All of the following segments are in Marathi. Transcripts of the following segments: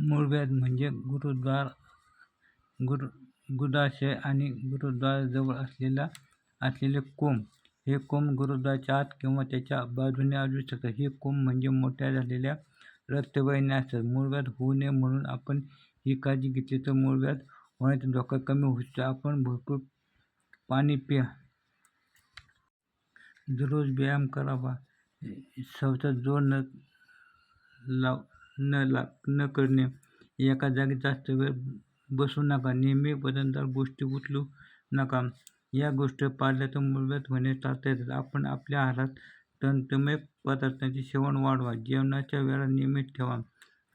मूळव्याध म्हणजे गुरुद्वार गुरु गुदाशय आणि गुरुद्वाराजवळ असलेला असलेले कोंब. हे कोंब गुरुद्वाराच्या आत किंवा त्याच्या बाजूने आजू शकतात. हे कोंब म्हणजे मोठ्या झालेल्या रक्तवाहिन्या असतात. मूळव्याध होऊ नये म्हणून आपण ही काळजी घेतली तर मूळव्याध होण्याचा धोका कमी होऊ शकतो. आपण भरपूर पाणी प्या दररोज व्यायाम करावा. सवचा जोर न लाव न ला न करणे. एका जागी जास्त वेळ बसू नका. नेहमी वजनदार गोष्टी उचलू नका. या गोष्टी पाळल्या तर मूळव्याध होणे टाळता येतात. आपण आपल्या आहारात तंतुमय पदार्थांचे सेवन वाढवा. जेवणाच्या वेळा नियमित ठेवा.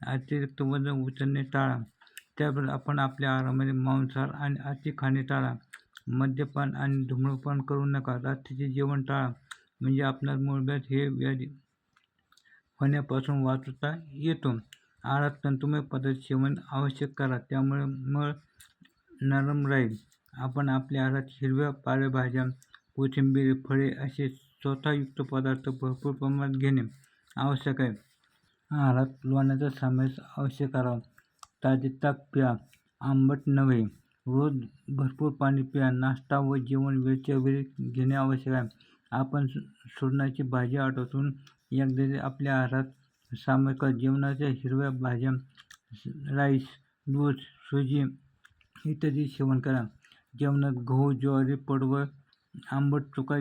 अतिरिक्त वजन उचलणे टाळा. त्याबरोबर आपण आपल्या आहारामध्ये मांसाहार आणि अति खाणे टाळा. मद्यपान आणि धूम्रपान करू नका. रात्रीचे जेवण टाळा. म्हणजे आपणास मूळव्याध हे व्याधी होण्यापासून वाचवता येतो. आहारात तंतुमय पदार्थ सेवन आवश्यक करा. त्यामुळे मळ नरम राहील. आपण आपल्या आहारात हिरव्या पालेभाज्या कोथिंबीर फळे असे स्वतःयुक्त पदार्थ भरपूर प्रमाणात घेणे आवश्यक आहे. आहारात लोण्याचा समावेश आवश्यक करावा ताजे ताक प्या आंबट नव्हे. रोज भरपूर पाणी प्या नाश्ता व जेवण वेळच्या वेळी घेणे आवश्यक आहे. आपण सुरणाची भाजी आठवतून एकदा आपल्या आहारात सामायिक जेवणाच्या हिरव्या भाज्या राईस दूध सुजी इत्यादी सेवन करा. जेवणात गहू ज्वारी पडवळ आंबट चुका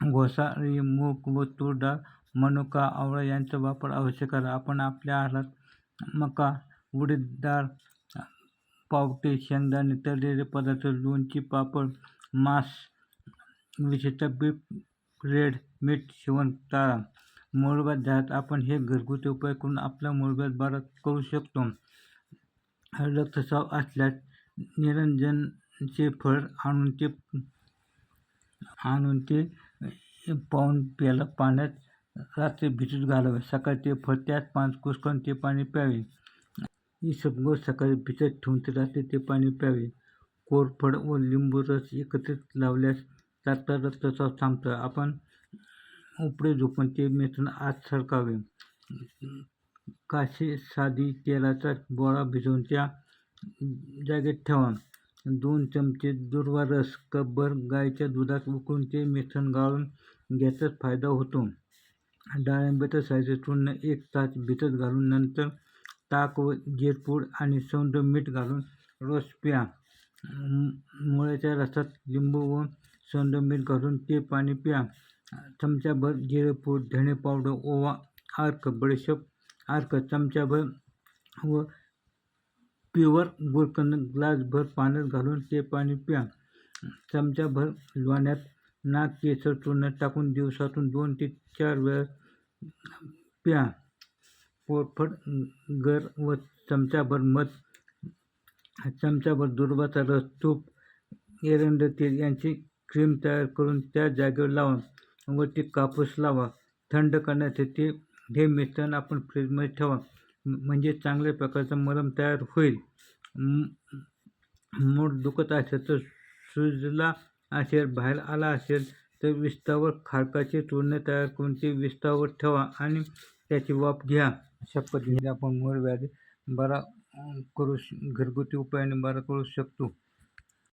घोसाळी मूग व तूर डाळ मनुका आवळा यांचा वापर आवश्यक करा. आपण आपल्या आहारात मका उडीद डाळ पावटे शेंगदाणे तळलेले पदार्थ लोणची पापड मांस विशेषतः बीफ रेड मीठ शिवण टाळा मूळव्याध झाल्यास आपण हे घरगुती उपाय करून आपला मूळव्याध बरा करू शकतो. रक्तस्राव असल्यास निरंजनचे फळ आणून ते आणून ते पाहून प्याला पाण्यात रात्री भिजत घालावे. सकाळी ते फळ त्याच पाण्यात कुसकून ते पाणी प्यावे. इसबगोल सकाळी भिजत ठेवून ते रात्री ते पाणी प्यावे. कोरफड व लिंबू रस एकत्रित लावल्यास तात्काळ रक्तस्राव थांबतो. आपण उपडे झोपून ते मिश्रण आत सरकावे. काशी साधी तेलाचा गोळा भिजवून त्या जागेत ठेवा. दोन चमचे दुर्वा रस कपभर गाईच्या दुधात उकळून ते मिश्रण गाळून घ्याचाच फायदा होतो. डाळिंबाचं सायचे चूर्ण एक तास भिजत घालून नंतर ताक व जिरपूड आणि सौंद मीठ घालून रोज प्या. मुळ्याच्या रसात लिंबू व सौंद घालून ते पाणी प्या. चमच्याभर जिरेपूड धणे पावडर ओवा अर्क बडीशेप अर्क चमच्याभर व प्युअर गुळकंद ग्लासभर पाण्यात घालून ते पाणी प्या. चमच्याभर लोण्यात नाक केसर चूर्ण टाकून दिवसातून दोन ते चार वेळा प्या. पोटफट गर व चमच्याभर मध चमच्याभर दुर्वाचा रस तूप एरंड तेल यांची क्रीम तयार करून त्या जागेवर लावा व ते कापूस लावा. थंड करण्यासाठी हे मिश्रण आपण फ्रीजमध्ये ठेवा. म्हणजे चांगल्या प्रकारचा मलम तयार होईल. मूठ दुखत असेल तर सुजला असेल बाहेर आला असेल तर विस्तावर खारकाचे चूर्ण तयार करून ते विस्तावर ठेवा आणि त्याची वाफ घ्या. अशा पद्धतीने आपण मूळव्याधी बरा करू श घरगुती उपायाने बरा करू शकतो.